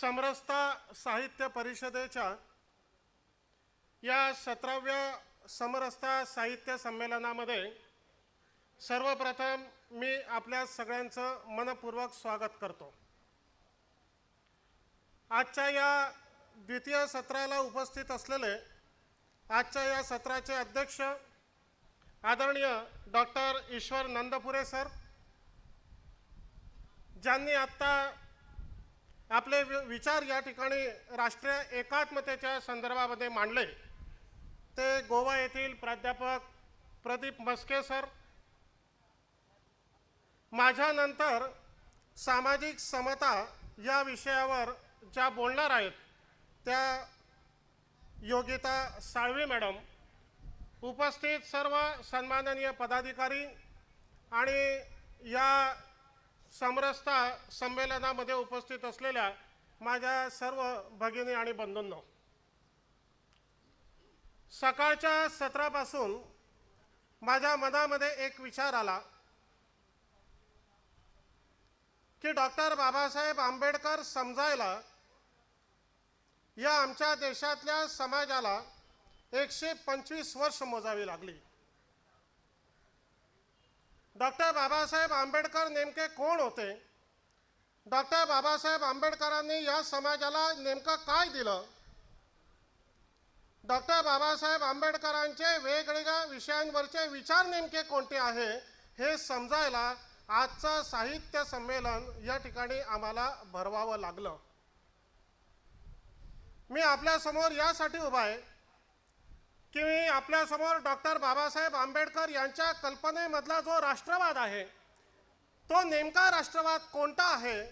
समरसता साहित्य परिषदेच्या या सतराव्या समरसता साहित्य संमेलनामध्ये सर्वप्रथम मी आपल्या सगळ्यांचं मनपूर्वक स्वागत करतो. आजच्या या द्वितीय सत्राला उपस्थित असलेले आजच्या या सत्राचे अध्यक्ष आदरणीय डॉक्टर ईश्वर नंदपुरे सर ज्यांनी आत्ता आपले वि- विचार या ठिकाणी राष्ट्रीय एकात्मतेच्या संदर्भामध्ये मांडले. ते गोवा येथील प्राध्यापक प्रदीप मस्के सर. माझ्यानंतर सामाजिक समता या विषयावर ज्या बोलणार आहेत त्या योगिता साळवी मॅडम उपस्थित सर्व सन्माननीय पदाधिकारी आणि या समरसता संमेलनामध्ये उपस्थित असलेल्या माझ्या सर्व भगिनी आणि बंधूंनो सकाळच्या सत्रापासून माझ्या मनामध्ये एक विचार आला की डॉक्टर बाबासाहेब आंबेडकर समजायला या आमच्या देशातल्या समाजाला एकशे पंचवीस वर्ष मोजावी लागली. डॉक्टर बाबासाहेब आंबेडकर नेमके कोण होते? डॉक्टर बाबासाहेब आंबेडकरांनी या समाजाला नेमकं काय दिलं? डॉक्टर बाबासाहेब आंबेडकरांचे वेगवेगळ्या विषयांवरचे विचार नेमके कोणते आहे हे समजायला आजचं साहित्य संमेलन या ठिकाणी आम्हाला भरवावं लागलं. मी आपल्यासमोर यासाठी उभा आहे. की मी आपल्यासमोर डॉक्टर बाबासाहेब आंबेडकर यांच्या कल्पनेमधला जो राष्ट्रवाद आहे तो नेमका राष्ट्रवाद कोणता आहे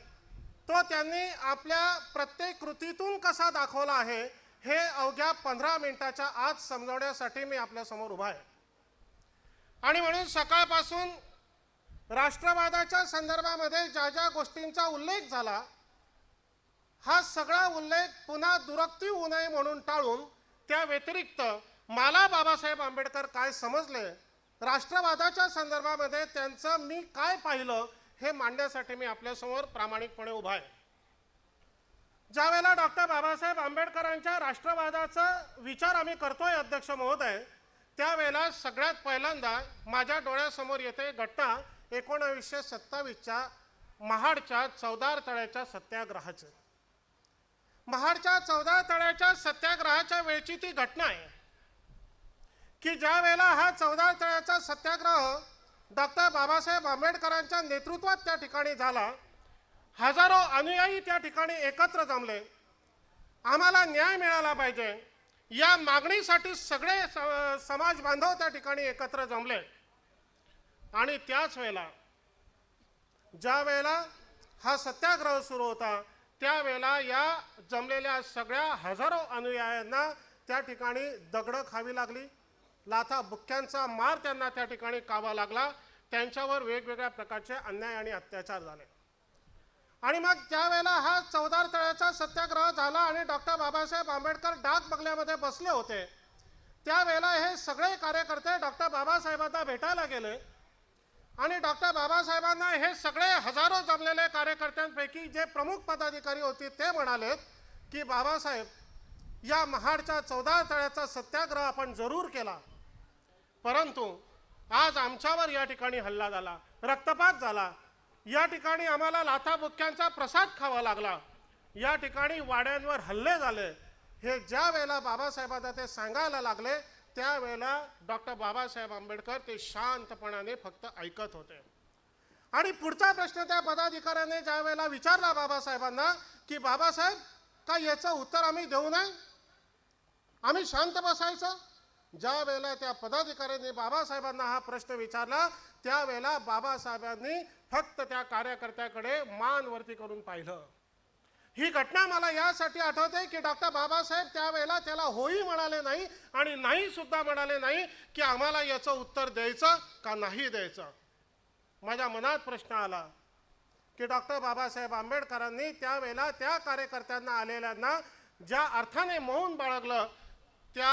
तो त्यांनी आपल्या प्रत्येक कृतीतून कसा दाखवला आहे हे अवघ्या पंधरा मिनिटाच्या आत समजवण्यासाठी मी आपल्यासमोर उभा आहे. आणि म्हणून सकाळपासून राष्ट्रवादाच्या संदर्भामध्ये ज्या ज्या गोष्टींचा उल्लेख झाला हा सगळा उल्लेख पुन्हा दुरक्ती होऊ नये म्हणून टाळून त्या व्यतिरिक्त मला बाबासाहेब आंबेडकर काय समजले? राष्ट्रवादाच्या संदर्भामध्ये त्यांचं मी काय पाहिलं हे मांडण्यासाठी मी आपल्यासमोर प्रामाणिकपणे उभा आहे. ज्यावेळेला डॉक्टर बाबासाहेब आंबेडकरांच्या राष्ट्रवादाचा विचार आम्ही करतोय अध्यक्ष महोदय त्यावेळेला सगळ्यात पहिल्यांदा माझ्या डोळ्यासमोर येते घटना एकोणावीसशे सत्तावीसच्या महाडच्या चौदार तळ्याच्या सत्याग्रहाचं. महाडच्या चौदा तळ्याच्या सत्याग्रहाच्या वेळची ती घटना आहे. की ज्या वेळेला हा चौदा तळ्याचा सत्याग्रह डॉक्टर बाबासाहेब आंबेडकरांच्या नेतृत्वात त्या ठिकाणी झाला हजारो अनुयायी त्या ठिकाणी एकत्र जमले. आम्हाला न्याय मिळाला पाहिजे. या मागणीसाठी सगळे स- समाज बांधव त्या ठिकाणी एकत्र जमले. आणि त्याच वेळेला ज्या वेळेला हा सत्याग्रह सुरू होता त्यावेळेला या जमलेल्या सगळ्या हजारो अनुयायांना त्या ठिकाणी दगडं खावी लागली. लाथा बुक्क्यांचा मार त्यांना त्या ठिकाणी कावा लागला. त्यांच्यावर वेगवेगळ्या प्रकारचे अन्याय आणि अत्याचार झाले. आणि मग त्यावेळेला हा चौदार तळ्याचा सत्याग्रह झाला आणि डॉक्टर बाबासाहेब आंबेडकर डाक बंगल्यामध्ये बसले होते. त्यावेळेला हे सगळे कार्यकर्ते डॉक्टर बाबासाहेबांना भेटायला गेले. आणि डॉक्टर बाबासाहेबांना हे सगळे हजारो जमलेले कार्यकर्त्यांपैकी जे प्रमुख पदाधिकारी होते ते म्हणालेत की बाबासाहेब या महाडच्या चौदा तळ्याचा सत्याग्रह आपण जरूर केला. परंतु आज आमच्यावर या ठिकाणी हल्ला झाला रक्तपात झाला. या ठिकाणी आम्हाला लाथाबुक्क्यांचा प्रसाद खावा लागला. या ठिकाणी वाड्यांवर हल्ले झाले. हे ज्या वेळेला बाबासाहेबांना ते सांगायला लागले त्यावेळेला डॉक्टर बाबासाहेब आंबेडकर ते शांतपणाने फक्त ऐकत होते. आणि पुढचा प्रश्न त्या पदाधिकाऱ्याने ज्या वेळेला विचारला बाबासाहेबांना की बाबासाहेब का याचं उत्तर आम्ही देऊ नये आम्ही शांत बसायचं? ज्या वेळेला त्या पदाधिकाऱ्यांनी बाबासाहेबांना हा प्रश्न विचारला त्यावेळेला बाबासाहेबांनी फक्त त्या कार्यकर्त्याकडे मान वरती करून पाहिलं. ही घटना मला यासाठी आठवते की डॉक्टर बाबासाहेब त्यावेळेला त्याला होई म्हणाले नाही आणि नाही सुद्धा म्हणाले नाही की आम्हाला याचं उत्तर द्यायचं का नाही द्यायचं. माझ्या मनात प्रश्न आला की डॉक्टर बाबासाहेब आंबेडकरांनी त्यावेळेला त्या कार्यकर्त्यांना आलेल्यांना ज्या अर्थाने मौन बाळगलं त्या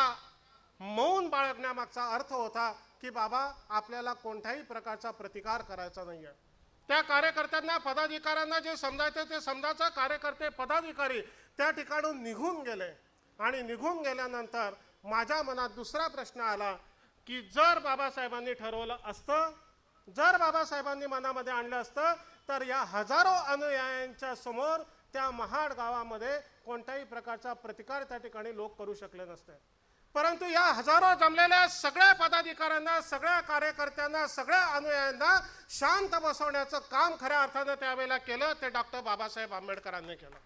मौन बाळगण्यामागचा अर्थ होता की बाबा आपल्याला कोणत्याही प्रकारचा प्रतिकार करायचा नाही आहे त्या कार्यकर्त्यांना पदाधिकाऱ्यांना जे समजायचे ते समजायचं. कार्यकर्ते पदाधिकारी त्या ठिकाणून निघून गेले. आणि निघून गेल्यानंतर माझ्या मनात दुसरा प्रश्न आला की जर बाबासाहेबांनी ठरवलं असतं जर बाबासाहेबांनी मनामध्ये आणलं असतं तर या हजारो अनुयायांच्या समोर त्या महाड गावामध्ये कोणत्याही प्रकारचा प्रतिकार त्या ठिकाणी लोक करू शकले नसते. परंतु या हजारो जमलेल्या सगळ्या पदाधिकाऱ्यांना सगळ्या कार्यकर्त्यांना सगळ्या अनुयायांना शांत बसवण्याचं काम खऱ्या अर्थानं त्यावेळेला केलं ते डॉक्टर बाबासाहेब आंबेडकरांनी केलं.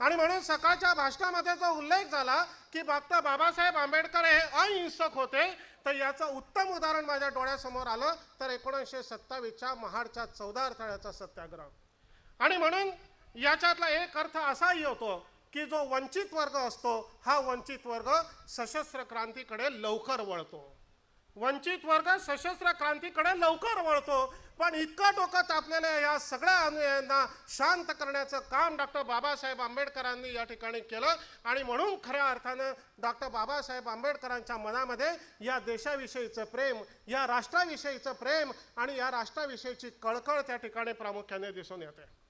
आणि म्हणून सकाळच्या भाषणामध्ये जो उल्लेख झाला की डॉक्टर बाबासाहेब आंबेडकर हे अहिंसक होते तर याचं उत्तम उदाहरण माझ्या डोळ्यासमोर आलं तर एकोणीसशे सत्तावीसच्या महाडच्या चौदा अर्थळ्याचा सत्याग्रह. आणि म्हणून याच्यातला एक अर्थ असाही होतो की जो वंचित वर्ग असतो हा वंचित वर्ग सशस्त्र क्रांतीकडे लवकर वळतो. वंचित वर्ग सशस्त्र क्रांतीकडे लवकर वळतो पण इतकं डोकं तापलेल्या या सगळ्या अनुयायांना शांत करण्याचं काम डॉक्टर बाबासाहेब आंबेडकरांनी या ठिकाणी केलं. आणि म्हणून खऱ्या अर्थानं डॉक्टर बाबासाहेब आंबेडकरांच्या मनामध्ये या देशाविषयीचं प्रेम या राष्ट्राविषयीचं प्रेम आणि या राष्ट्राविषयीची कळकळ त्या ठिकाणी प्रामुख्याने दिसून येते.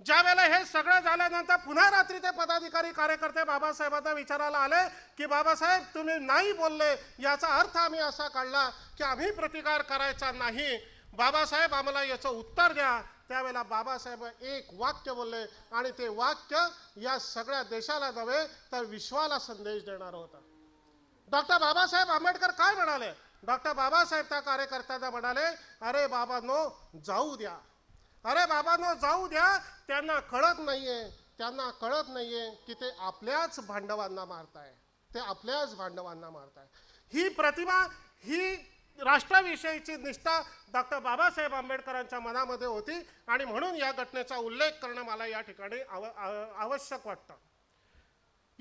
ज्या वेळेला हे सगळं झाल्यानंतर पुन्हा रात्री ते पदाधिकारी कार्यकर्ते बाबासाहेबांना विचारायला आले की बाबासाहेब तुम्ही नाही बोलले याचा अर्थ आम्ही असा काढला की आम्ही प्रतिकार करायचा नाही. बाबासाहेब आम्हाला याचं उत्तर द्या. त्यावेळेला बाबासाहेब एक वाक्य बोलले आणि ते वाक्य या सगळ्या देशाला नव्हे तर विश्वाला संदेश देणार होता. डॉक्टर बाबासाहेब आंबेडकर काय म्हणाले? डॉक्टर बाबासाहेब त्या कार्यकर्त्यांना म्हणाले अरे बाबांनो जाऊ द्या. अरे बाबांनो जाऊ द्या. त्यांना कळत नाहीये. त्यांना कळत नाहीये की ते आपल्याच भांडवांना मारताय. ते आपल्याच भांडवांना मारताय. ही प्रतिमा ही राष्ट्राविषयीची निष्ठा डॉक्टर बाबासाहेब आंबेडकरांच्या मनामध्ये होती आणि म्हणून या घटनेचा उल्लेख करणं मला या ठिकाणी आव आव- आवश्यक वाटतं.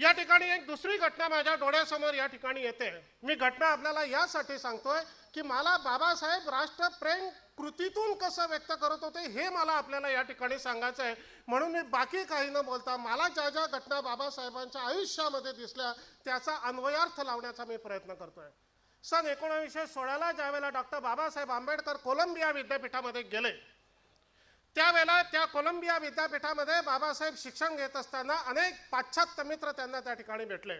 या ठिकाणी एक दुसरी घटना माझ्या डोळ्यासमोर या ठिकाणी येते. मी घटना आपल्याला यासाठी सांगतोय की मला बाबासाहेब राष्ट्रप्रेम कृतीतून कसं व्यक्त करत होते हे मला आपल्याला या ठिकाणी सांगायचं आहे. म्हणून मी बाकी काही न बोलता मला ज्या ज्या घटना बाबासाहेबांच्या आयुष्यामध्ये दिसल्या त्याचा अन्वयार्थ लावण्याचा मी प्रयत्न करतोय. सन एकोणावीसशे सोळाला ज्यावेळेला डॉक्टर बाबासाहेब आंबेडकर कोलंबिया विद्यापीठामध्ये गेले त्यावेळेला त्या कोलंबिया विद्यापीठामध्ये बाबासाहेब शिक्षण घेत असताना अनेक पाश्चात्य मित्र त्यांना त्या ठिकाणी भेटले.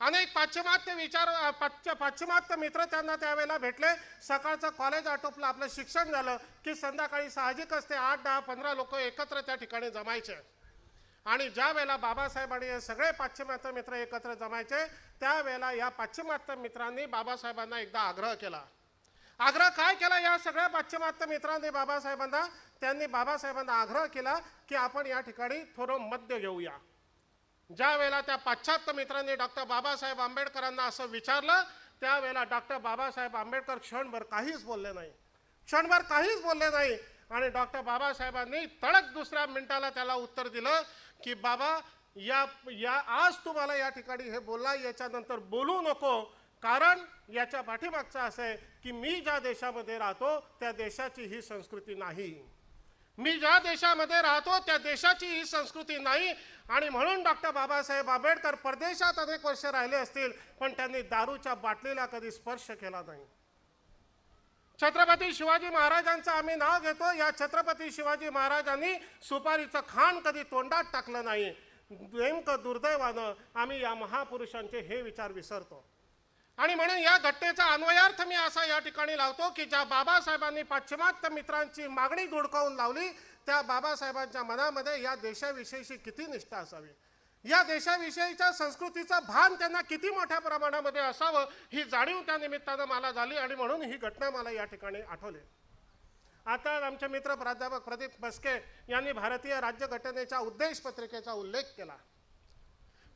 अनेक पाश्चिमात्य विचार पाश्च पाश्चिमात्य मित्र त्यांना त्यावेळेला भेटले. सकाळचं कॉलेज आटोपलं आपलं शिक्षण झालं की संध्याकाळी साहजिकच ते आठ दहा पंधरा लोक एकत्र त्या ठिकाणी जमायचे. आणि ज्या वेळेला बाबासाहेब आणि हे सगळे पाश्चिमात्य मित्र एकत्र जमायचे त्यावेळेला या पाश्चिमात्य मित्रांनी बाबासाहेबांना एकदा आग्रह केला. आग्रह काय केला या सगळ्या पाश्चिमात्य मित्रांनी बाबासाहेबांना? त्यांनी बाबासाहेबांना आग्रह केला की आपण या ठिकाणी थोडं मद्य घेऊया. ज्या वेळेला त्या पाश्चात्य मित्रांनी डॉक्टर बाबासाहेब आंबेडकरांना असं विचारलं त्यावेळेला डॉक्टर बाबासाहेब आंबेडकर क्षणभर काहीच बोलले नाही. क्षणभर काहीच बोलले नाही. आणि डॉक्टर बाबासाहेबांनी तडक दुसऱ्या मिनिटाला त्याला उत्तर दिलं की बाबा या या आज तुम्हाला या ठिकाणी हे बोलला याच्यानंतर बोलू नको. कारण याच्या पाठीमागचं असं आहे की मी ज्या देशामध्ये राहतो त्या देशाची ही संस्कृती नाही. मी ज्या देशामध्ये राहतो त्या देशाची ही संस्कृती नाही. आणि म्हणून डॉक्टर बाबासाहेब आंबेडकर परदेशात अनेक वर्ष राहिले असतील पण त्यांनी दारूच्या बाटलीला कधी स्पर्श केला नाही. छत्रपती शिवाजी महाराजांचं आम्ही नाव घेतो या छत्रपती शिवाजी महाराजांनी सुपारीचं खाण कधी तोंडात टाकलं नाही. नेमकं दुर्दैवानं आम्ही या महापुरुषांचे हे विचार विसरतो. आणि म्हणून या घटनेचा अन्वयार्थ मी असा या ठिकाणी लावतो की ज्या बाबासाहेबांनी पाश्चिमात्य मित्रांची मागणी धुडकावून लावली त्या बाबासाहेबांच्या मनामध्ये या देशाविषयीची किती निष्ठा असावी? या देशाविषयीच्या संस्कृतीचं भान त्यांना किती मोठ्या प्रमाणामध्ये असावं ही जाणीव त्या निमित्तानं मला झाली आणि म्हणून ही घटना मला या ठिकाणी आठवली. आता आमचे मित्र प्राध्यापक प्रदीप बस्के यांनी भारतीय राज्यघटनेच्या उद्देश पत्रिकेचा उल्लेख केला.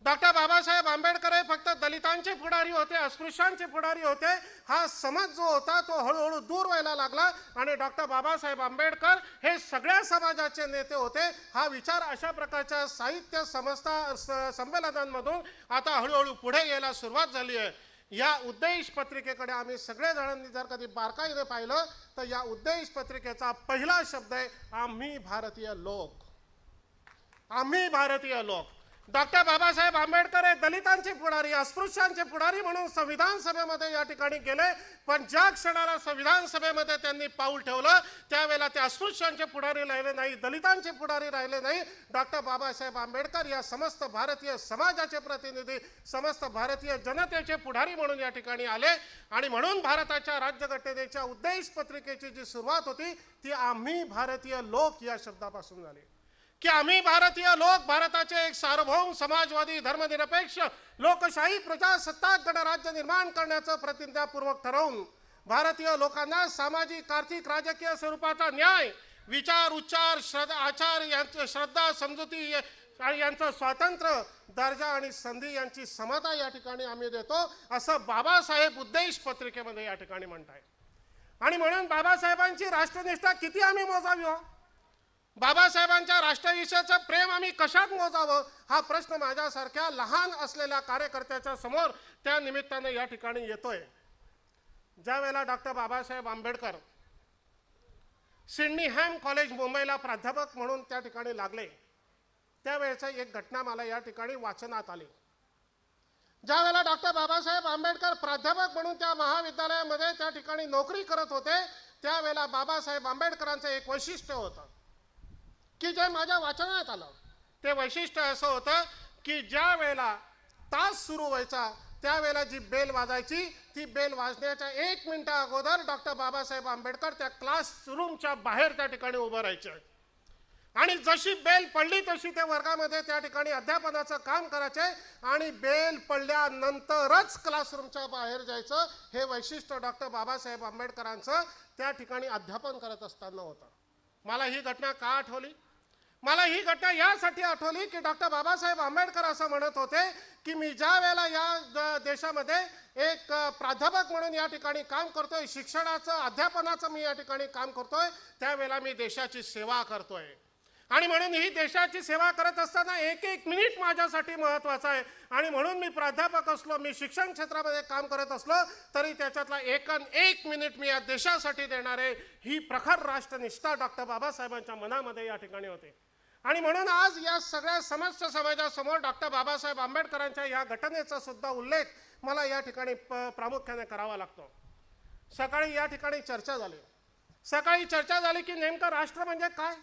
डॉक्टर बाबासाहेब आंबेडकर हे फक्त दलितांचे पुढारी होते अस्पृश्यांचे पुढारी होते. हा समज जो होता तो हळूहळू दूर व्हायला लागला आणि डॉक्टर बाबासाहेब आंबेडकर हे सगळ्या समाजाचे नेते होते. हा विचार अशा प्रकारच्या साहित्य समस्ता स- संमेलनांमधून आता हळूहळू पुढे यायला सुरुवात झाली आहे. या उद्देश पत्रिकेकडे आम्ही सगळेजणांनी जर कधी बारकाईने पाहिलं तर या उद्देश पत्रिकेचा पहिला शब्द आहे आम्ही भारतीय लोक. आम्ही भारतीय लोक. डॉक्टर बाबासाहेब आंबेडकर हे दलितांचे पुढारी अस्पृश्यांचे पुढारी म्हणून संविधान सभेमध्ये या ठिकाणी गेले. पण ज्या क्षणाला संविधान सभेमध्ये त्यांनी पाऊल ठेवलं त्यावेळेला ते अस्पृश्यांचे पुढारी राहिले नाही दलितांचे पुढारी राहिले नाही. डॉक्टर बाबासाहेब आंबेडकर या समस्त भारतीय समाजाचे प्रतिनिधी समस्त भारतीय जनतेचे पुढारी म्हणून या ठिकाणी आले. आणि म्हणून भारताच्या राज्यघटनेच्या उद्देश पत्रिकेची जी सुरुवात होती ती आम्ही भारतीय लोक या शब्दापासून झाली. की आम्ही भारतीय लोक भारताचे एक सार्वभौम समाजवादी धर्मनिरपेक्ष लोकशाही प्रजासत्ताक गणराज्य निर्माण करण्याचं प्रतिज्ञापूर्वक ठरवून भारतीय लोकांना सामाजिक आर्थिक राजकीय स्वरूपाचा न्याय विचार उच्चार श्रद्धा आचार यांचं श्रद्धा समजुती आणि यांचं स्वातंत्र्य दर्जा आणि संधी यांची समता या ठिकाणी आम्ही देतो असं बाबासाहेब उद्देश पत्रिकेमध्ये या ठिकाणी म्हणताय. आणि म्हणून बाबासाहेबांची राष्ट्रनिष्ठा किती आम्ही मोजावी हो? बाबासाहेबांच्या राष्ट्रविषयाचं प्रेम आम्ही कशात मोजावं? हा प्रश्न माझ्यासारख्या लहान असलेल्या कार्यकर्त्याच्या समोर त्या निमित्ताने या ठिकाणी येतोय. ज्या वेळेला doctor Babasaheb Ambedkar Sydenham college मुंबईला प्राध्यापक म्हणून त्या ठिकाणी लागले त्यावेळेचा एक घटना मला या ठिकाणी वाचनात आली. ज्या वेळेला डॉक्टर बाबासाहेब आंबेडकर प्राध्यापक म्हणून त्या महाविद्यालयामध्ये त्या ठिकाणी नोकरी करत होते त्यावेळेला बाबासाहेब आंबेडकरांचं एक वैशिष्ट्य होतं. की जे माझ्या वाचनात आलं. ते वैशिष्ट्य असं होतं की ज्या वेळेला तास सुरू व्हायचा त्यावेळेला जी बेल वाजायची ती बेल वाजण्याच्या एक मिनिटा अगोदर डॉक्टर बाबासाहेब आंबेडकर त्या क्लास रूमच्या बाहेर त्या ठिकाणी उभं राहायचे. आणि जशी बेल पडली तशी ते वर्गामध्ये त्या ठिकाणी अध्यापनाचं काम करायचे आणि बेल पडल्यानंतरच क्लासरूमच्या बाहेर जायचं हे वैशिष्ट्य डॉक्टर बाबासाहेब आंबेडकरांचं त्या ठिकाणी अध्यापन करत असताना होतं. मला ही घटना का आठवली? मला ही घटना यासाठी आठवली की डॉक्टर बाबासाहेब आंबेडकर असं म्हणत होते की मी ज्या वेळेला या द- देशामध्ये एक प्राध्यापक म्हणून या ठिकाणी काम करतोय शिक्षणाचं अध्यापनाचं मी या ठिकाणी काम करतोय त्यावेळेला मी देशाची सेवा करतोय. आणि म्हणून ही देशाची सेवा करत असताना एक एक मिनिट माझ्यासाठी महत्त्वाचा आहे. आणि म्हणून मी प्राध्यापक असलो मी शिक्षण क्षेत्रामध्ये काम करत असलो तरी त्याच्यातला एकन एक मिनिट मी या देशासाठी देणार आहे. ही प्रखर राष्ट्रनिष्ठा डॉक्टर बाबासाहेबांच्या मनामध्ये या ठिकाणी होते. आणि म्हणून आज या सगळ्या समस्त समाजासमोर डॉक्टर बाबासाहेब आंबेडकरांच्या या घटनेचा सुद्धा उल्लेख मला या ठिकाणी प- प्रामुख्याने करावा लागतो. सकाळी या ठिकाणी चर्चा झाली. सकाळी चर्चा झाली की नेमकं राष्ट्र म्हणजे काय?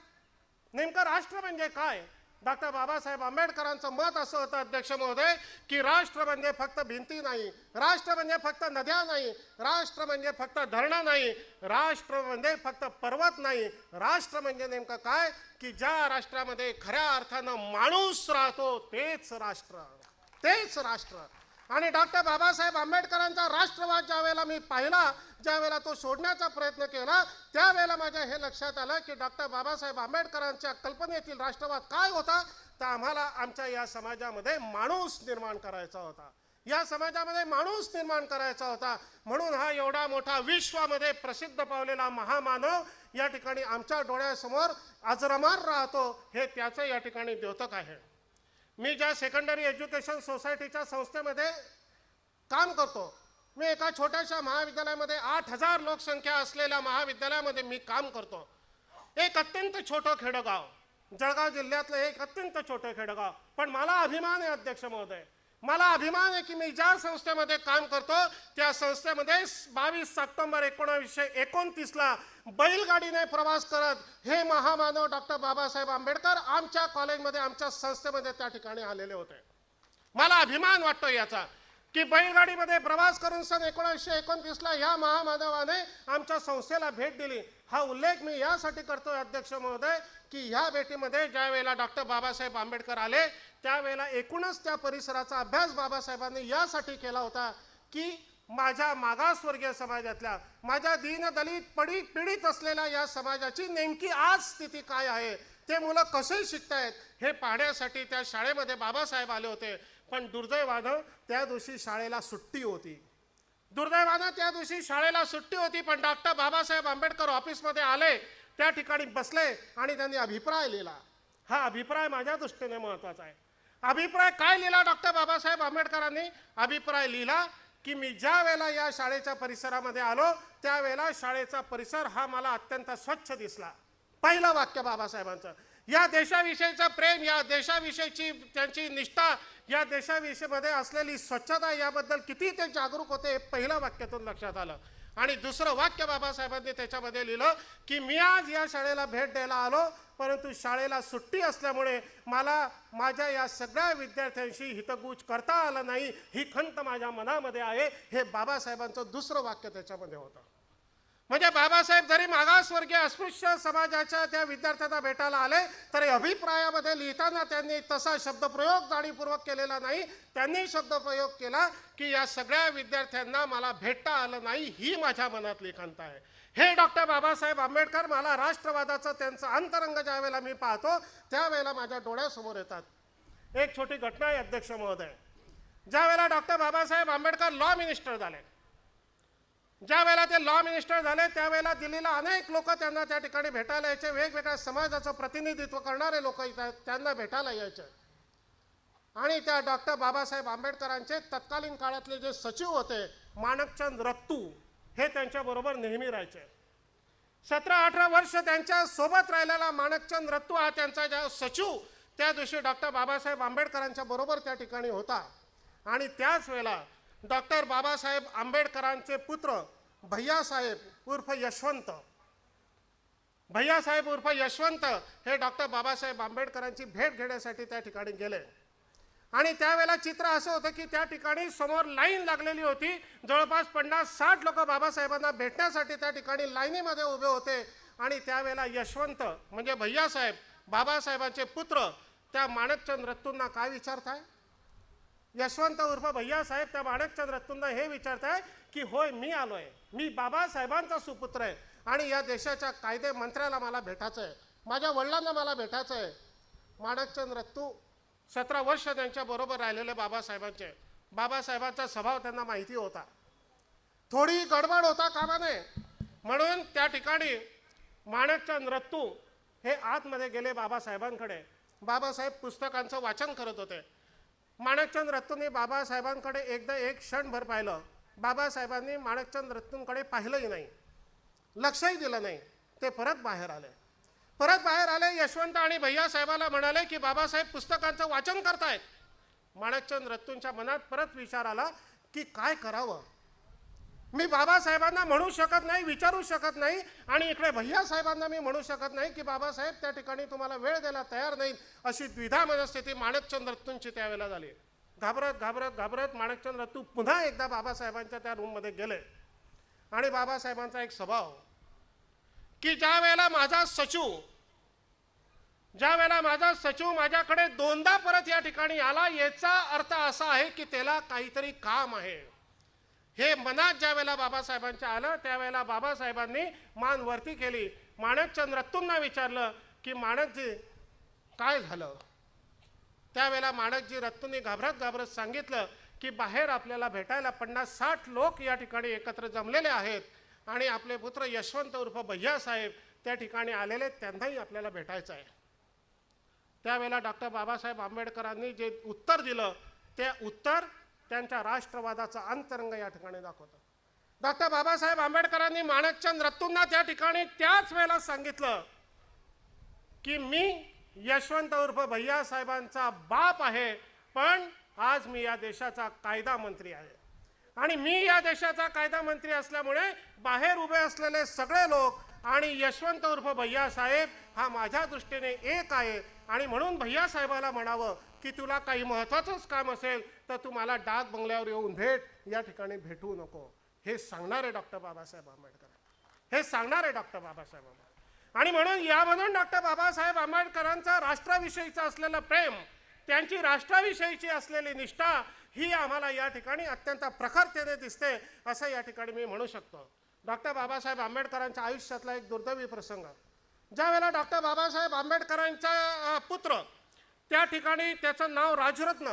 नेमकं राष्ट्र म्हणजे काय? डॉक्टर बाबासाहेब आंबेडकरांचं मत असं होतं अध्यक्ष महोदय की राष्ट्र म्हणजे फक्त भिंती नाही राष्ट्र म्हणजे फक्त नद्या नाही राष्ट्र म्हणजे फक्त धरणं नाही राष्ट्र म्हणजे फक्त पर्वत नाही. राष्ट्र म्हणजे नेमकं काय? की ज्या राष्ट्रामध्ये खऱ्या अर्थानं माणूस राहतो तेच राष्ट्र. तेच राष्ट्र. आणि डॉक्टर बाबासाहेब आंबेडकरांचा राष्ट्रवाद ज्या वेळेला मी पाहिला ज्या वेळेला तो सोडण्याचा प्रयत्न केला त्यावेळेला माझ्या हे लक्षात आलं की डॉक्टर बाबासाहेब आंबेडकरांच्या कल्पनेतील राष्ट्रवाद काय होता? तर आम्हाला आमच्या या समाजामध्ये माणूस निर्माण करायचा होता. या समाजामध्ये माणूस निर्माण करायचा होता. म्हणून हा एवढा मोठा विश्वामध्ये प्रसिद्ध पावलेला महामानव या ठिकाणी आमच्या डोळ्यासमोर अजरमार राहतो. हे त्याचं या ठिकाणी द्योतक आहे. मी ज्या सेकंडरी एज्युकेशन सोसायटीच्या संस्थेमध्ये काम करतो मी एका छोट्याशा महाविद्यालयामध्ये आठ हजार लोकसंख्या असलेल्या महाविद्यालयामध्ये मी काम करतो. एक अत्यंत छोटं खेडगाव जळगाव जिल्ह्यातलं एक अत्यंत छोटं खेडगाव. पण मला अभिमान आहे अध्यक्ष महोदय. मला अभिमान आहे की मी ज्या संस्थेमध्ये काम करतो त्या संस्थेमध्ये बावीस सप्टेंबर एकोणावीसशे एकोणतीसला बैलगाडीने प्रवास करत हे महामानव डॉक्टर बाबासाहेब आंबेडकर आमच्या कॉलेजमध्ये आमच्या संस्थेमध्ये त्या ठिकाणी आलेले होते. मला अभिमान वाटतो याचा की बैलगाडीमध्ये प्रवास करून सन एकोणीसशे एकोणतीसला ह्या महामानवाने आमच्या संस्थेला भेट दिली. हा उल्लेख मी यासाठी करतोय अध्यक्ष महोदय की ह्या भेटीमध्ये ज्या वेळेला डॉक्टर बाबासाहेब आंबेडकर आले त्यावेळेला एकूणच त्या परिसराचा अभ्यास बाबासाहेबांनी यासाठी केला होता की माझ्या मागासवर्गीय समाजातल्या माझ्या दीनदलित पडी पीडित असलेल्या या समाजाची नेमकी आज स्थिती काय आहे ते मुलं कसे शिकतायत हे पाहण्यासाठी त्या शाळेमध्ये बाबासाहेब आले होते. पण दुर्दैवानं त्या दिवशी शाळेला सुट्टी होती. दुर्दैवानं त्या दिवशी शाळेला सुट्टी होती पण डॉक्टर बाबासाहेब आंबेडकर ऑफिसमध्ये आले त्या ठिकाणी बसले आणि त्यांनी अभिप्राय लिहिला. हा अभिप्राय माझ्या दृष्टीने महत्त्वाचा आहे. अभिप्राय काय लिहिला डॉक्टर बाबासाहेब आंबेडकरांनी? अभिप्राय लिहिला की मी ज्या वेळेला या शाळेच्या परिसरामध्ये आलो त्यावेळेला शाळेचा परिसर हा मला अत्यंत स्वच्छ दिसला. पहिलं वाक्य बाबासाहेबांचं. या देशाविषयीचं प्रेम या देशाविषयीची त्यांची निष्ठा या देशाविषयीमध्ये असलेली स्वच्छता याबद्दल किती ते जागरूक होते हे पहिलं वाक्यातून लक्षात आलं. आणि दुसरं वाक्य बाबासाहेबांनी त्याच्यामध्ये लिहिलं की मी आज या शाळेला भेट द्यायला आलो परंतु शाळेला सुट्टी असल्यामुळे मला माझ्या या सगळ्या विद्यार्थ्यांशी हितगूज करता आलं नाही. ही खंत माझ्या मनामध्ये आहे. हे बाबासाहेबांचं दुसरं वाक्य त्याच्यामध्ये होतं. म्हणजे बाबासाहेब जरी मागासवर्गीय अस्पृश्य समाजाच्या त्या विद्यार्थ्यांना भेटायला आले तरी अभिप्रायामध्ये लिहिताना त्यांनी तसा शब्दप्रयोग जाणीवपूर्वक केलेला नाही. त्यांनी शब्दप्रयोग केला की या सगळ्या विद्यार्थ्यांना मला भेटता आलं नाही ही माझ्या मनातली खंत आहे. हे डॉक्टर बाबासाहेब आंबेडकर मला राष्ट्रवादाचं त्यांचं अंतरंग ज्यावेळेला मी पाहतो त्यावेळेला माझ्या डोळ्यासमोर येतात. एक छोटी घटना आहे अध्यक्ष महोदय. ज्यावेळेला doctor Babasaheb Ambedkar law minister झाले ज्या वेळेला ते लॉ मिनिस्टर झाले त्यावेळेला दिल्लीला अनेक लोक त्यांना त्या ठिकाणी भेटायला यायचे वेगवेगळ्या समाजाचं प्रतिनिधित्व करणारे लोक त्यांना भेटायला यायचे. आणि त्या डॉक्टर बाबासाहेब आंबेडकरांचे तत्कालीन काळातले जे सचिव होते माणकचंद रत्तू हे त्यांच्याबरोबर नेहमी राहायचे. सतरा अठरा वर्ष त्यांच्यासोबत राहिलेला माणकचंद रत्तू हा त्यांचा ज्या सचिव त्या दिवशी डॉक्टर बाबासाहेब आंबेडकरांच्या बरोबर त्या ठिकाणी होता. आणि त्याच वेळेला डॉक्टर बाबासाहेब आंबेडकरांचे पुत्र भैयासाहेब उर्फ यशवंत. भैयासाहेब उर्फ यशवंत हे डॉक्टर बाबासाहेब आंबेडकरांची भेट घेण्यासाठी त्या ठिकाणी गेले. आणि त्यावेळेला चित्र असं होतं की त्या ठिकाणी समोर लाईन लागलेली होती. जवळपास पन्नास साठ लोक बाबासाहेबांना भेटण्यासाठी त्या ठिकाणी लाईनीमध्ये उभे होते. आणि त्यावेळेला यशवंत म्हणजे भैयासाहेब बाबासाहेबांचे पुत्र त्या माणकचंद रत्तूंना काय विचारताय? यशवंत उर्फ भैयासाहेब त्या माणकचंद रत्तूंना हे विचारताय की होय मी आलोय. मी बाबासाहेबांचा सुपुत्र आहे. आणि या देशाच्या कायदे मंत्र्याला मला भेटायचं आहे माझ्या वडिलांना मला भेटायचं आहे माणकचंद रत्तू सतरा वर्ष त्यांच्या बरोबर राहिलेले बाबासाहेबांचे. बाबासाहेबांचा स्वभाव त्यांना माहिती होता. थोडी गडबड होता कामा नये म्हणून त्या ठिकाणी माणकचंद रत्तू हे आतमध्ये गेले बाबासाहेबांकडे. बाबासाहेब पुस्तकांचं वाचन करत होते. माणकचंद रत्तूंनी बाबासाहेबांकडे एकदा एक क्षणभर पाहिलं. बाबासाहेबांनी माणकचंद रत्तूंकडे पाहिलंही नाही. लक्षही दिलं नाही. ते परत बाहेर आले. परत बाहेर आले यशवंत आणि भैयासाहेबाला म्हणाले की बाबासाहेब पुस्तकांचं वाचन करतायत. माणकचंद रत्तूंच्या मनात परत विचार आला की काय करावं? मी बाबासाहेबांना म्हणू शकत नाही विचारू शकत नाही आणि इकडे भैया साहेबांना मी म्हणू शकत नाही की बाबासाहेब त्या ठिकाणी तुम्हाला वेळ द्यायला तयार नाही अशी द्विधा मनस्थिती माणकचंद रत्तूंची त्यावेळेला झाली. घाबरत घाबरत घाबरत माणकचंद रत्तू पुन्हा एकदा बाबासाहेबांच्या त्या रूममध्ये गेले. आणि बाबासाहेबांचा एक स्वभाव की ज्या वेळेला माझा सचिव ज्या वेळेला माझा सचिव माझ्याकडे दोनदा परत या ठिकाणी आला याचा अर्थ असा आहे की त्याला काहीतरी काम आहे. हे मनात ज्या वेळेला बाबासाहेबांच्या आलं त्यावेळेला बाबासाहेबांनी मान वरती केली. माणकचंद रत्तूंना विचारलं की माणकजी काय झालं? त्यावेळेला माणकजी रत्तूंनी घाबरत घाबरत सांगितलं की बाहेर आपल्याला भेटायला पन्नास साठ लोक या ठिकाणी एकत्र जमलेले आहेत. आणि आपले पुत्र यशवंत उर्फ भैयासाहेब त्या ठिकाणी आलेले त्यांनाही आपल्याला भेटायचं आहे. त्यावेळेला डॉक्टर बाबासाहेब आंबेडकरांनी जे उत्तर दिलं ते उत्तर त्यांच्या राष्ट्रवादाचा अंतरंग या ठिकाणी दाखवतं. डॉक्टर बाबासाहेब आंबेडकरांनी माणकचंद रत्तूंना त्या ठिकाणी त्याच वेळेला सांगितलं की मी यशवंत उर्फ भैयासाहेबांचा बाप आहे पण आज मी या देशाचा कायदा मंत्री आहे. आणि मी या देशाचा कायदा मंत्री असल्यामुळे बाहेर उभे असलेले सगळे लोक आणि यशवंत उर्फ भैयासाहेब हा माझ्या दृष्टीने एक आहे. आणि म्हणून भैयासाहेबाला म्हणावं की तुला काही महत्त्वाचंच काम असेल तर तू मला डाक बंगल्यावर येऊन भेट. या ठिकाणी भेटू नको. हे सांगणारे डॉक्टर बाबासाहेब आंबेडकर. हे सांगणारे डॉक्टर बाबासाहेब आंबेडकर. आणि म्हणून यामधून डॉक्टर बाबासाहेब आंबेडकरांचा राष्ट्राविषयीचं असलेलं प्रेम त्यांची राष्ट्राविषयीची असलेली निष्ठा ही आम्हाला या ठिकाणी अत्यंत प्रखरतेने दिसते असं या ठिकाणी मी म्हणू शकतो. डॉक्टर बाबासाहेब आंबेडकरांच्या आयुष्यातला एक दुर्दैवी प्रसंग. ज्यावेळेला डॉक्टर बाबासाहेब आंबेडकरांचा पुत्र त्या ठिकाणी त्याचं नाव राजरत्न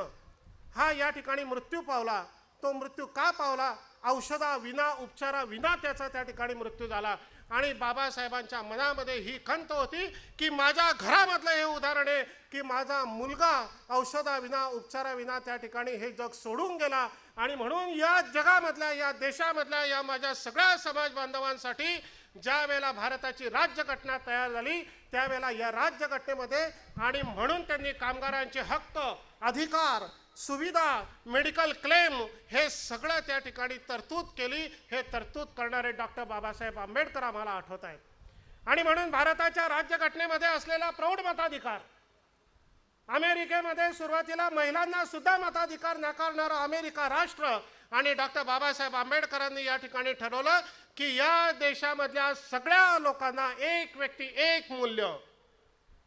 हा या ठिकाणी मृत्यू पावला. तो मृत्यू का पावला? औषधाविना उपचाराविना उपचारा विना त्याचा त्या ठिकाणी मृत्यू झाला. आणि बाबासाहेबांच्या मनामध्ये ही खंत होती की माझ्या घरामधलं हे उदाहरण आहे की माझा मुलगा औषधाविना उपचाराविना त्या ठिकाणी हे जग सोडून गेला. आणि म्हणून या जगामधल्या या देशामधल्या या माझ्या सगळ्या समाज बांधवांसाठी ज्या वेळेला भारताची राज्यघटना तयार झाली त्यावेळेला या राज्यघटनेमध्ये आणि म्हणून त्यांनी कामगारांचे हक्क अधिकार सुविधा मेडिकल क्लेम हे सगळं त्या ठिकाणी तरतूद केली. हे तरतूद करणारे डॉक्टर बाबासाहेब आंबेडकर आम्हाला आठवत आहेत. आणि म्हणून भारताच्या राज्यघटनेमध्ये असलेला प्रौढ मताधिकार अमेरिकेमध्ये सुरुवातीला महिलांना सुद्धा मताधिकार नाकारणारं अमेरिका राष्ट्र आणि डॉक्टर बाबासाहेब आंबेडकरांनी या ठिकाणी ठरवलं की या देशामधल्या सगळ्या लोकांना एक व्यक्ती एक मूल्य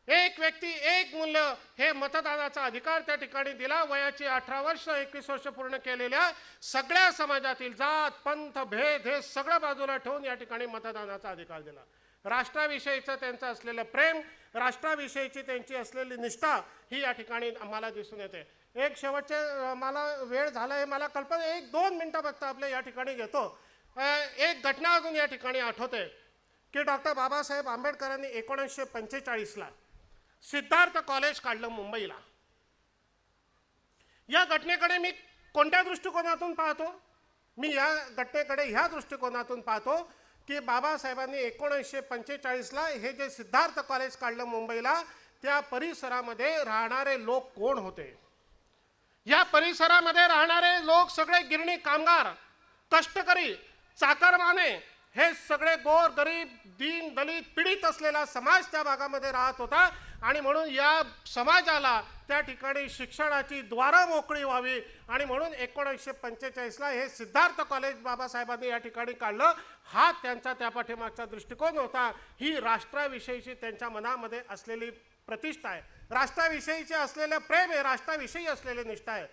एक व्यक्ती एक मूल्य हे मतदानाचा अधिकार त्या ठिकाणी दिला. वयाची अठरा वर्ष एकवीस वर्ष पूर्ण केलेल्या सगळ्या समाजातील जात पंथ भेद हे सगळं बाजूला ठेवून या ठिकाणी मतदानाचा अधिकार दिला. राष्ट्राविषयीचं त्यांचं असलेलं प्रेम राष्ट्राविषयीची त्यांची असलेली निष्ठा ही या ठिकाणी आम्हाला दिसून येते. एक शेवटचे मला वेळ झाला आहे मला कल्पना एक दोन मिनटं फक्त आपल्या या ठिकाणी घेतो. एक घटना अजून या ठिकाणी आठवते की डॉक्टर बाबासाहेब आंबेडकरांनी एकोणीसशे पंचेचाळीसला सिद्धार्थ कॉलेज काढलं मुंबईला. या घटनेकडे मी कोणत्या दृष्टिकोनातून पाहतो? मी या घटनेकडे ह्या दृष्टिकोनातून पाहतो की बाबासाहेबांनी एकोणीसशे पंचेचाळीसला हे जे सिद्धार्थ कॉलेज काढलं मुंबईला त्या परिसरामध्ये राहणारे लोक कोण होते? या परिसरामध्ये राहणारे लोक सगळे गिरणी कामगार कष्टकरी चाकरमाने हे सगळे गोर गरीब दीन दलित पीडित असलेला समाज त्या भागामध्ये राहत होता. आणि म्हणून या समाजाला त्या ठिकाणी शिक्षणाची द्वारं मोकळी व्हावी. आणि म्हणून एकोणीसशे पंचेचाळीसला हे सिद्धार्थ कॉलेज बाबासाहेबांनी या ठिकाणी काढलं. हा त्यांचा त्या पाठीमागचा दृष्टिकोन होता. ही राष्ट्राविषयीची त्यांच्या मनामध्ये असलेली प्रतिष्ठा आहे. राष्ट्राविषयीचे असलेलं प्रेम हे राष्ट्राविषयी असलेली निष्ठा आहे.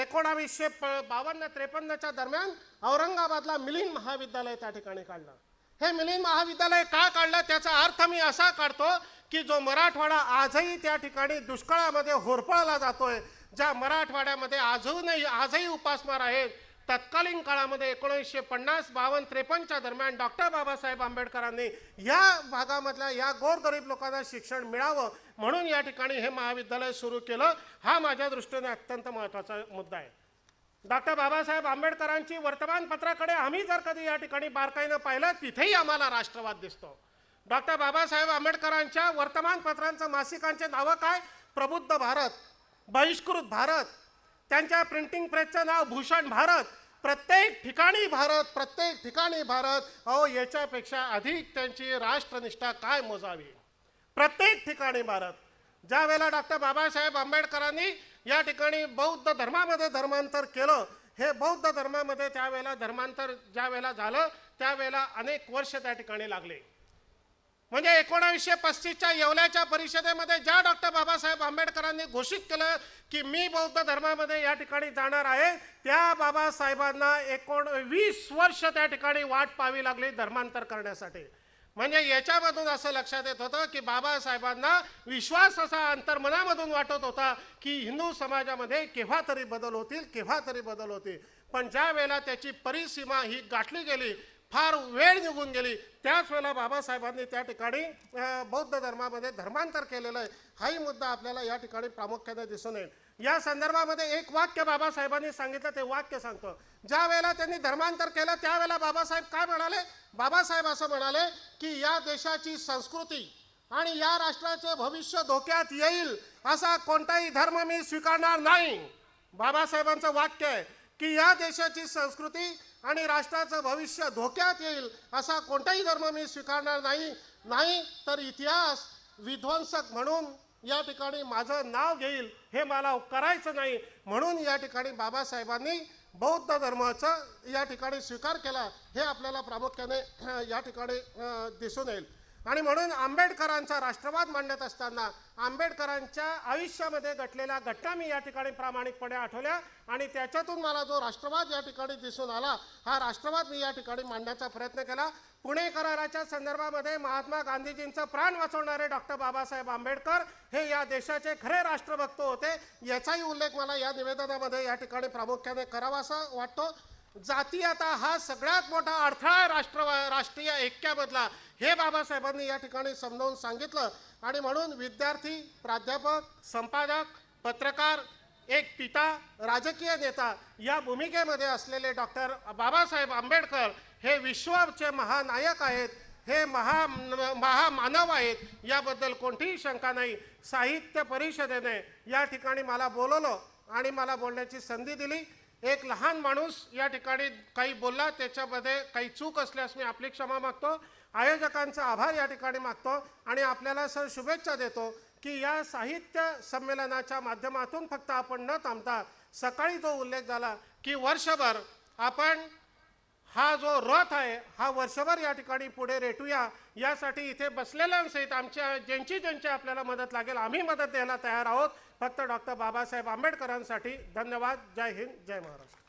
एकोणावीसशे प बावन्न त्रेपन्नच्या दरम्यान औरंगाबादला मिलिंद महाविद्यालय त्या ठिकाणी काढलं. हे मिलिंद महाविद्यालय का काढलं? त्याचा अर्थ मी असा काढतो की जो मराठवाडा आजही त्या ठिकाणी दुष्काळामध्ये होरपळला जातोय ज्या मराठवाड्यामध्ये अजूनही आजही उपासमार आहेत तत्कालीन काळामध्ये एकोणीसशे पन्नास बावन्न त्रेपन्नच्या दरम्यान डॉक्टर बाबासाहेब आंबेडकरांनी या भागामधल्या या गोरगरीब लोकांना शिक्षण मिळावं म्हणून या ठिकाणी हे महाविद्यालय सुरू केलं हा माझ्या दृष्टीने अत्यंत महत्त्वाचा मुद्दा आहे. डॉक्टर बाबासाहेब आंबेडकरांची वर्तमानपत्राकडे आम्ही जर कधी या ठिकाणी बारकाईनं पाहिलं तिथेही आम्हाला राष्ट्रवाद दिसतो. डॉक्टर बाबासाहेब आंबेडकरांच्या वर्तमानपत्रांचं मासिकांचे नावं काय? प्रबुद्ध भारत बहिष्कृत भारत त्यांच्या प्रिंटिंग प्रेसचं नाव भूषण भारत प्रत्येक ठिकाणी भारत प्रत्येक ठिकाणी भारत. अहो याच्यापेक्षा अधिक त्यांची राष्ट्रनिष्ठा काय मोजावी? प्रत्येक ठिकाणी भारत. ज्या वेळेला डॉक्टर बाबासाहेब आंबेडकरांनी या ठिकाणी बौद्ध धर्मामध्ये धर्मांतर केलं हे बौद्ध धर्मामध्ये त्यावेळेला धर्मांतर ज्या वेळेला झालं त्यावेळेला अनेक वर्ष त्या ठिकाणी लागले. म्हणजे एकोणावीसशे पस्तीसच्या येवल्याच्या परिषदेमध्ये ज्या डॉक्टर बाबासाहेब आंबेडकरांनी घोषित केलं की मी बौद्ध धर्मामध्ये या ठिकाणी जाणार आहे त्या बाबासाहेबांना एकोण वीस वर्ष त्या ठिकाणी वाट पाहावी लागली धर्मांतर करण्यासाठी. म्हणजे याच्यामधून असं लक्षात येत होतं की बाबासाहेबांना विश्वास असा अंतर्मनामधून वाटत होता की हिंदू समाजामध्ये केव्हा तरी बदल होतील केव्हा तरी बदल होतील. पण ज्या वेळेला त्याची परिसीमा ही गाठली गेली फार वेळ निघून गेली. त्याच वेळेला बाबासाहेबांनी त्या ठिकाणी बौद्ध धर्मामध्ये धर्मांतर केलेलं आहे. हाही मुद्दा आपल्याला या ठिकाणी प्रामुख्याने दिसून येईल. या संदर्भामध्ये एक वाक्य बाबासाहेबांनी सांगितलं ते वाक्य सांगतो. ज्या वेळेला त्यांनी धर्मांतर केलं त्यावेळेला बाबासाहेब काय म्हणाले? बाबासाहेब असं म्हणाले की या देशाची संस्कृती आणि या राष्ट्राचे भविष्य धोक्यात येईल असा कोणताही धर्म मी स्वीकारणार नाही. बाबासाहेबांचं वाक्य आहे की या देशाची संस्कृती आणि राष्ट्राचं भविष्य धोक्यात येईल असा कोणताही धर्म मी स्वीकारणार नाही. नाही तर इतिहास विध्वंसक म्हणून या ठिकाणी माझं नाव घेईल हे मला करायचं नाही. म्हणून या ठिकाणी बाबासाहेबांनी बौद्ध धर्माचा या ठिकाणी स्वीकार केला हे आपल्याला प्रामुख्याने या ठिकाणी दिसून येईल. आणि म्हणून आंबेडकरांचा राष्ट्रवाद मांडत असताना आंबेडकरांच्या आयुष्यामध्ये घटलेल्या घटना मी या ठिकाणी प्रामाणिकपणे आठवल्या आणि त्याच्यातून मला जो राष्ट्रवाद या ठिकाणी दिसून आला हा राष्ट्रवाद मी या ठिकाणी मांडण्याचा प्रयत्न केला. पुणे कराराच्या संदर्भामध्ये महात्मा गांधीजींचं प्राण वाचवणारे डॉक्टर बाबासाहेब आंबेडकर हे या देशाचे खरे राष्ट्रभक्त होते. याचाही उल्लेख मला या निवेदनामध्ये या ठिकाणी प्रामुख्याने करावासा वाटतो. जातीयता हा सगळ्यात मोठा अडथळा आहे राष्ट्र राष्ट्रीय ऐक्यामधला. हे बाबासाहेबांनी या ठिकाणी समजावून सांगितलं. आणि म्हणून विद्यार्थी प्राध्यापक संपादक पत्रकार एक पिता राजकीय नेता या भूमिकेमध्ये असलेले डॉक्टर बाबासाहेब आंबेडकर हे विश्वाचे महानायक आहेत. हे महा महामानव आहेत. याबद्दल कोणतीही शंका नाही. साहित्य परिषदेने या ठिकाणी मला बोलवलं आणि मला बोलण्याची संधी दिली. एक लहान माणूस या ठिकाणी काही बोलला त्याच्यामध्ये काही चूक असल्यास मी आपली क्षमा मागतो आयोजकांचा आभार या ठिकाणी मागतो आणि आपल्याला सर शुभेच्छा देतो की या साहित्य संमेलनाच्या माध्यमातून फक्त आपण न थांबता सकाळी जो उल्लेख झाला की वर्षभर आपण हा जो रथ आहे हा वर्षभर या ठिकाणी पुढे रेटूया यासाठी इथे बसलेल्यांसहित आमच्या ज्यांची ज्यांची आपल्याला मदत लागेल आम्ही मदत द्यायला तयार आहोत. फक्त डॉक्टर बाबासाहेब आंबेडकरांसाठी धन्यवाद. जय हिंद जय महाराष्ट्र.